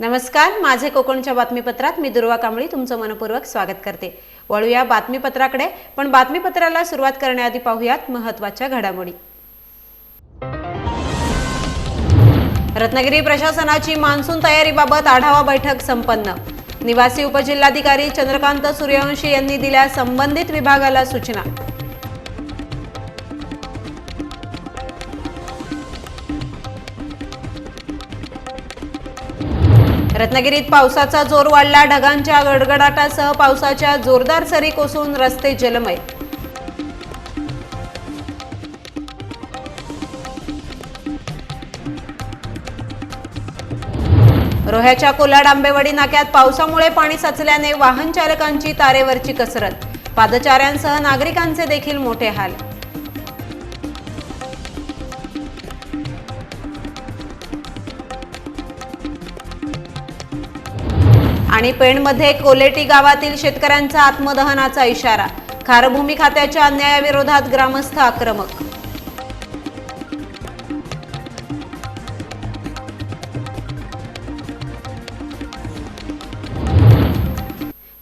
नमस्कार माझे कोकणच्या बातमीपत्रात मी दुर्वा कांबळी तुमचं मनपूर्वक स्वागत करते. वळूया बातमीपत्राकडे पण बातमीपत्राला सुरुवात करण्याआधी पाहूयात महत्त्वाच्या घडामोडी. रत्नागिरी प्रशासनाची मान्सून तयारीबाबत आढावा बैठक संपन्न. निवासी उपजिल्हाधिकारी चंद्रकांत सूर्यवंशी यांनी दिल्या संबंधित विभागाला सूचना. रत्नागिरीत पावसाचा जोर वाढला. ढगांच्या गडगडाटासह पावसाच्या जोरदार सरी कोसळून रस्ते जलमय. रोह्याच्या कोलाड आंबेवाडी नाक्यात पावसामुळे पाणी साचल्याने वाहन चालकांची तारेवरची कसरत. पादचाऱ्यांसह नागरिकांचे देखील मोठे हाल. आणि पेणमध्ये कोलेटी गावातील शेतकऱ्यांचा आत्मदहनाचा इशारा. खारभूमी खात्याच्या अन्यायाविरोधात ग्रामस्थ आक्रमक.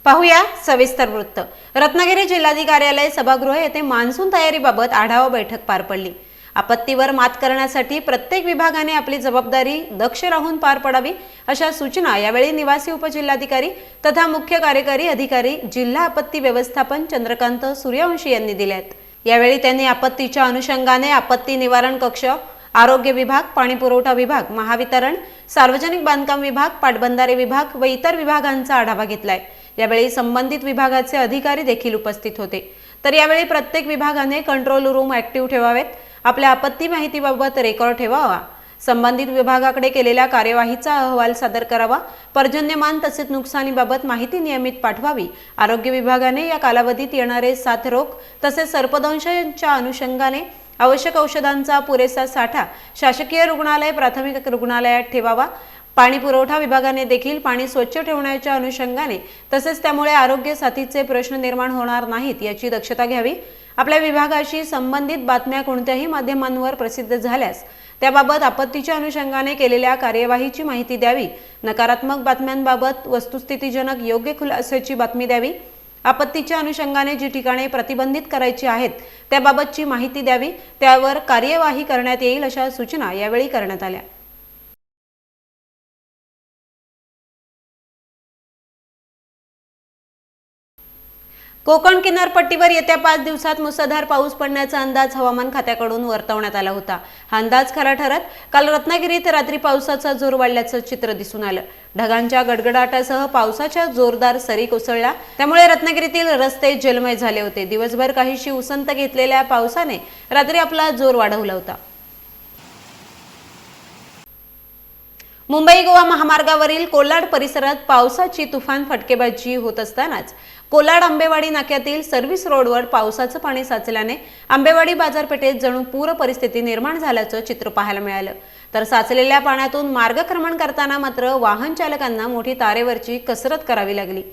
पाहूया सविस्तर वृत्त. रत्नागिरी जिल्हाधिकार्यालय सभागृह येथे मान्सून तयारीबाबत आढावा बैठक पार पडली. आपत्तीवर मात करण्यासाठी प्रत्येक विभागाने आपली जबाबदारी दक्ष राहून पार पडावी अशा सूचना यावेळी निवासी उपजिल्हाधिकारी तथा मुख्य कार्यकारी अधिकारी जिल्हा आपत्ती व्यवस्थापन चंद्रकांत सूर्यवंशी यांनी दिल्या आहेत यावेळी त्यांनी आपत्तीच्या अनुषंगाने आपत्ती निवारण कक्ष आरोग्य विभाग पाणी पुरवठा विभाग महावितरण सार्वजनिक बांधकाम विभाग पाटबंधारे विभाग व इतर विभागांचा आढावा घेतलाय. यावेळी संबंधित विभागाचे अधिकारी देखील उपस्थित होते. तर यावेळी प्रत्येक विभागाने कंट्रोल रूम ऍक्टिव्ह ठेवावेत. आपल्या आपत्ती माहितीबाबत रेकॉर्ड ठेवावा. संबंधित विभागाकडे केलेल्या कार्यवाहीचा अहवाल सादर करावा. पर्जन्यमान तसेच नुकसानीबाबत माहिती नियमित पाठवावी. आरोग्य विभागाने या कालावधीत येणारे साथरोग तसेच सर्पदंशांच्या अनुषंगाने आवश्यक औषधांचा पुरेसा साठा शासकीय रुग्णालय प्राथमिक रुग्णालयात ठेवावा. पाणी पुरवठा विभागाने देखील पाणी स्वच्छ ठेवण्याच्या अनुषंगाने तसेच त्यामुळे आरोग्य साथीचे प्रश्न निर्माण होणार नाहीत याची दक्षता घ्यावी. आपल्या विभागाशी संबंधित बातम्या कोणत्याही माध्यमांवर प्रसिद्ध झाल्यास त्याबाबत आपत्तीच्या अनुषंगाने केलेल्या कार्यवाहीची माहिती द्यावी नकारात्मक बातम्यांबाबत वस्तुस्थितीजनक योग्य खुलासाची बातमी द्यावी आपत्तीच्या अनुषंगाने जी ठिकाणे प्रतिबंधित करायची आहेत त्याबाबतची माहिती द्यावी त्यावर कार्यवाही करण्यात येईल अशा सूचना यावेळी करण्यात आल्या. कोकण किनारपट्टीवर येत्या पाच दिवसात मुसळधार पाऊस पडण्याचा अंदाज हवामान खात्याकडून वर्तवण्यात आला होता. हा अंदाज खरा ठरत काल रत्नागिरीत रात्री पावसाचा जोर वाढल्याचं चित्र दिसून आलं. ढगांच्या गडगडाटासह पावसाच्या जोरदार सरी कोसळल्या. त्यामुळे रत्नागिरीतील रस्ते जलमय झाले होते. दिवसभर काहीशी उसंत घेतलेल्या पावसाने रात्री आपला जोर वाढवला होता. मुंबई गोवा महामार्गावरील कोलाड परिसरात पावसाची तुफान फटकेबाजी होत असतानाच कोलाड आंबेवाडी नाक्यातील सर्व्हिस रोडवर पावसाचं पाणी साचल्याने आंबेवाडी बाजारपेठेत जणू पूर परिस्थिती निर्माण झाल्याचं चित्र पाहायला मिळालं. तर साचलेल्या पाण्यातून मार्गक्रमण करताना मात्र वाहन चालकांना मोठी तारेवरची कसरत करावी लागली.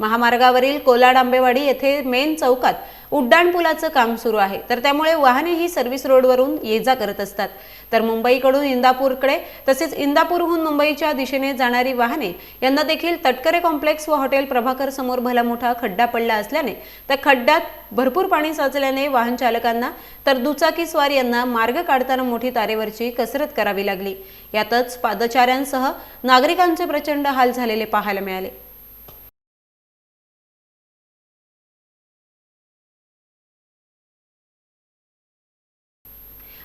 महामार्गावरील कोलाड आंबेवाडी येथे मेन चौकात उड्डाणपुलाचं काम सुरू आहे. तर त्यामुळे वाहने ही सर्व्हिस रोडवरून ये जा करत असतात. तर मुंबईकडून इंदापूरकडे तसेच इंदापूरहून मुंबईच्या दिशेने जाणारी वाहने यांना देखील तटकरे कॉम्प्लेक्स व हॉटेल प्रभाकर समोर भला मोठा खड्डा पडला असल्याने त्या खड्ड्यात भरपूर पाणी साचल्याने वाहन चालकांना तर दुचाकी स्वार यांना मार्ग काढताना मोठी तारेवरची कसरत करावी लागली. यातच पादचाऱ्यांसह नागरिकांचे प्रचंड हाल झालेले पाहायला मिळाले.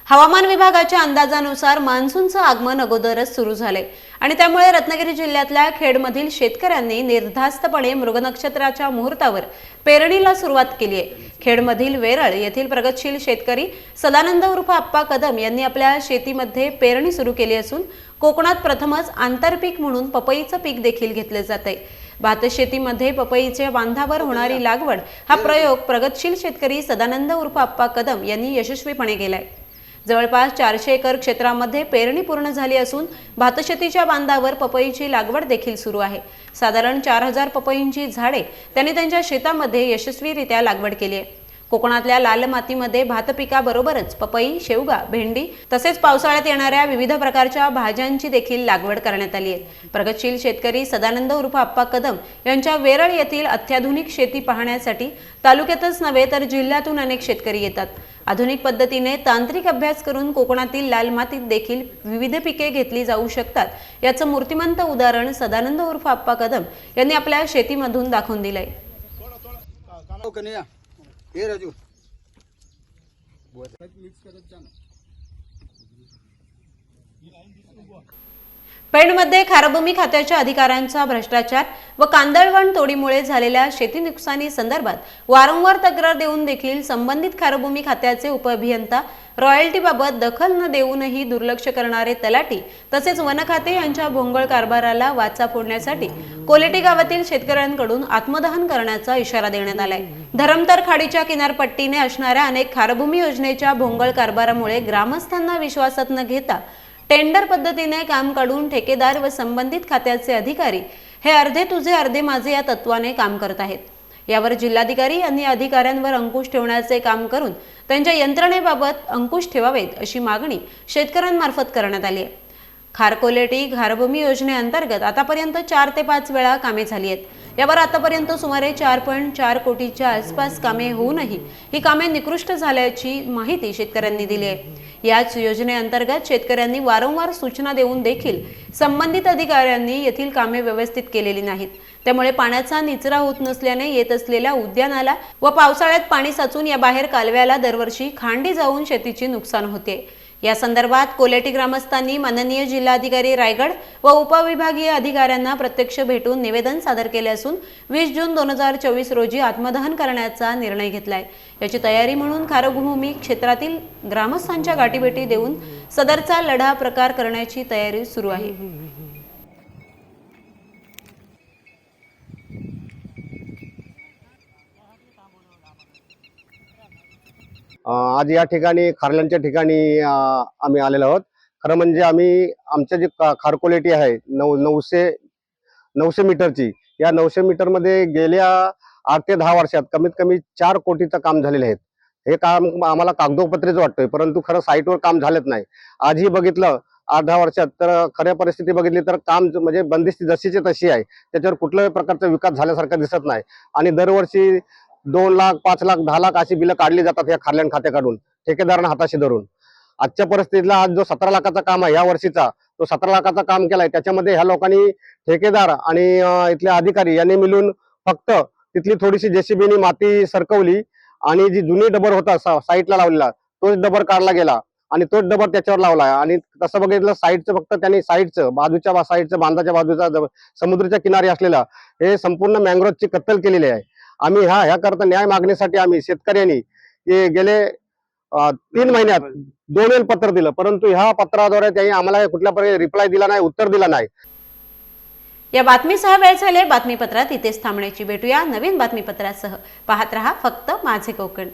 हवामान विभागाच्या अंदाजानुसार मान्सूनचं आगमन अगोदरच सुरू झाले आणि त्यामुळे रत्नागिरी जिल्ह्यातल्या खेडमधील शेतकऱ्यांनी निर्धास्तपणे मृग नक्षत्राच्या मुहूर्तावर पेरणीला सुरुवात केली आहे. खेडमधील वेरळ येथील प्रगतशील शेतकरी सदानंद उर्फ आप्पा कदम यांनी आपल्या शेतीमध्ये पेरणी सुरू केली असून कोकणात प्रथमच आंतरपीक म्हणून पपईचं पीक देखील घेतले जाते भातशेतीमध्ये पपईच्या बांधावर होणारी लागवड हा प्रयोग प्रगतशील शेतकरी सदानंद उर्फ आप्पा कदम यांनी यशस्वीपणे केलाय. जवळपास चारशे एकर क्षेत्रामध्ये पेरणी पूर्ण झाली असून भातशेतीच्या बांधावर पपईची लागवड देखील सुरू आहे. साधारण चार हजार पपईंची झाडे त्यांनी त्यांच्या शेतामध्ये यशस्वीरित्या लागवड केली आहे. कोकणातल्या लाल मातीमध्ये भात पिकाबरोबरच पपई शेवगा भेंडी तसेच पावसाळ्यात येणाऱ्या विविध प्रकारच्या भाज्यांची देखील लागवड करण्यात आली आहे प्रगतशील शेतकरी सदानंद उर्फ आप्पा कदम यांच्या वेरळ येथील अत्याधुनिक शेती पाहण्यासाठी तालुक्यातच नव्हे तर जिल्ह्यातून अनेक शेतकरी येतात आधुनिक पद्धतीने तांत्रिक अभ्यास करून कोकणातील लाल मातीत देखील विविध पिके घेतली जाऊ शकतात याचं मूर्तिमंत उदाहरण सदानंद उर्फ आप्पा कदम यांनी आपल्या शेतीमधून दाखवून दिलंय हो हे राजू। पेणमध्ये खारभूमी खात्याच्या अधिकाऱ्यांचा भ्रष्टाचार व कांदळवण तोडीमुळे झालेल्या शेती नुकसानी संदर्भात वारंवार तक्रार देऊन देखील संबंधित खारभूमी खात्याचे उपअभियंता रॉयल्टीबाबत दखल न देऊनही दुर्लक्ष करणारे तलाठी तसेच वनखाते यांच्या भोंगळ कारभाराला वाचा फोडण्यासाठी कोलेटी गावातील शेतकऱ्यांकडून आत्मदहन करण्याचा इशारा देण्यात आलाय. धरमतर खाडीच्या किनारपट्टीने असणाऱ्या अनेक खारभूमी योजनेच्या भोंगळ कारभारामुळे ग्रामस्थांना विश्वासात न घेता टेंडर पद्धतीने काम काढून ठेकेदार व संबंधित खात्याचे अधिकारी हे अर्धे तुझे अर्धे माझे या तत्वाने काम करत आहेत. यावर जिल्हाधिकारी यांनी अधिकाऱ्यांवर अंकुश ठेवण्याचे काम करून त्यांच्या यंत्रणेबाबत अंकुश ठेवावेत अशी मागणी शेतकऱ्यांमार्फत करण्यात आली आहे. खारकोलेटी घारभूमी योजनेअंतर्गत आतापर्यंत चार ते पाच वेळा कामे झाली आहेत. यावर आतापर्यंत सुमारे चार पॉईंट चार कोटीच्या आसपास कामे होऊनही ही कामे निकृष्ट झाल्याची माहिती शेतकऱ्यांनी दिली आहे. याच योजनेअंतर्गत शेतकऱ्यांनी वारंवार सूचना देऊन देखील संबंधित अधिकाऱ्यांनी येथील कामे व्यवस्थित केलेली नाहीत. त्यामुळे पाण्याचा निचरा होत नसल्याने येत असलेल्या उद्यानाला व पावसाळ्यात पाणी साचून या बाहेर कालव्याला दरवर्षी खांडी जाऊन शेतीची नुकसान होते. या संदर्भात कोलेटी ग्रामस्थांनी माननीय जिल्हाधिकारी रायगड व उपविभागीय अधिकाऱ्यांना प्रत्यक्ष भेटून निवेदन सादर केले असून वीस जून दोन हजार चोवीस रोजी आत्मदहन करण्याचा निर्णय घेतलाय. याची तयारी म्हणून खारभूमी क्षेत्रातील ग्रामस्थांच्या गाठीभेटी देऊन सदरचा लढा प्रकार करण्याची तयारी सुरू आहे. आज या ठिकाणी खारल्यांच्या ठिकाणी आम्ही आलेलो आहोत. खरं म्हणजे आम्ही आमच्या जी का- खार क्वालिटी आहे नऊ नऊशे नऊशे मीटरची या नऊशे मीटरमध्ये गेल्या आठ ते दहा वर्षात कमीत कमी चार कोटीचं काम झालेले आहेत हे काम आम्हाला कागदोपत्रीच वाटतंय परंतु खरं साईटवर काम झालंच नाही. आजही बघितलं आठ दहा वर्षात तर खऱ्या परिस्थिती बघितली तर काम म्हणजे बंदिस्ती जशीची तशी आहे. त्याच्यावर कुठल्याही प्रकारचा विकास झाल्यासारखा दिसत नाही. आणि दरवर्षी दोन लाख पाच लाख दहा लाख अशी बिलं काढली जातात या खाल्याण खात्याकडून ठेकेदारांना हाताशी धरून. आजच्या परिस्थितीला आज जो सतरा लाखाचा काम आहे या वर्षीचा तो सतरा लाखाचा काम केलाय त्याच्यामध्ये ह्या लोकांनी ठेकेदार आणि इथले अधिकारी यांनी मिळून फक्त तिथली थोडीशी जेसीबीनी माती सरकवली आणि जी जुनी डबर होता सा- लावलेला तोच डबर काढला गेला आणि तोच डबर त्याच्यावर लावला आणि तसं बघितलं साईडचं फक्त त्यांनी साईडचं बाजूच्या साईडचं बांधाच्या बाजूचा समुद्राच्या किनारी असलेला हे संपूर्ण मँग्रोवची कत्तल केलेली आहे. आम्ही ह्या ह्याकरता न्याय मागणीसाठी आम्ही शेतकऱ्यांनी हे गेले तीन महिन्यात दोन वेळ पत्र दिलं परंतु ह्या पत्राद्वारे त्यांनी आम्हाला कुठल्या प्रकारे रिप्लाय दिला नाही उत्तर दिला नाही. या बातमीसह वेळ झाले बातमीपत्रात इथेच थांबण्याची भेटूया. नवीन बातमीपत्रासह पाहत रहा फक्त माझे कोकण.